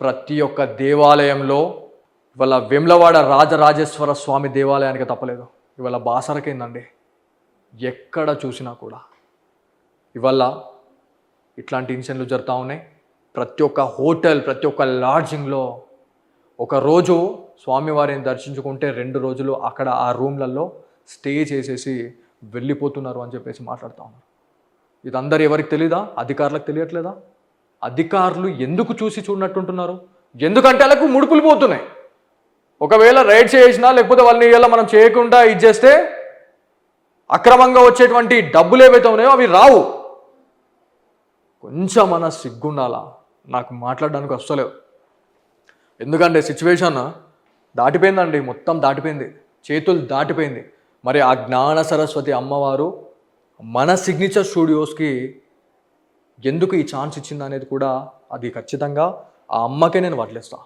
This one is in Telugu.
ప్రతి ఒక్క దేవాలయంలో ఇవాళ వెమ్లవాడ రాజరాజేశ్వర స్వామి దేవాలయానికి తప్పలేదు. ఇవాళ బాసరకేందండి? ఎక్కడ చూసినా కూడా. ఇవాళ ఇట్లాంటి ఇన్సిడెంట్లు జరుగుతూ ఉన్నాయి. ప్రతి ఒక్క హోటల్ ప్రతి ఒక్క లాడ్జింగ్లో ఒక రోజు స్వామివారిని దర్శించుకుంటే రెండు రోజులు అక్కడ ఆ రూమ్లలో స్టే చేసేసి వెళ్ళిపోతున్నారు అని చెప్పేసి మాట్లాడుతూ ఉన్నారు. ఇదందరు ఎవరికి తెలీదా? అధికారులకు తెలియట్లేదా? అధికారులు ఎందుకు చూసి చూడనట్టుంటున్నారు? ఎందుకంటే వాళ్ళకు ముడుపులు పోతున్నాయి. ఒకవేళ రైడ్ చేసినా లేకపోతే వాళ్ళని ఇలా మనం చేయకుండా ఇచ్చేస్తే అక్రమంగా వచ్చేటువంటి డబ్బులు ఏవైతే ఉన్నాయో అవి రావు. కొంచెం మన సిగ్గుండాలా? నాకు మాట్లాడడానికి వస్తలేవు ఎందుకంటే సిచ్యువేషన్ దాటిపోయిందండి మొత్తం దాటిపోయింది. చేతులు దాటిపోయింది. మరి ఆ జ్ఞాన సరస్వతి అమ్మవారు మన సిగ్నేచర్ స్టూడియోస్కి ఎందుకు ఈ ఛాన్స్ ఇచ్చింది అనేది కూడా అది ఖచ్చితంగా ఆ అమ్మకే నేను వదిలేస్తా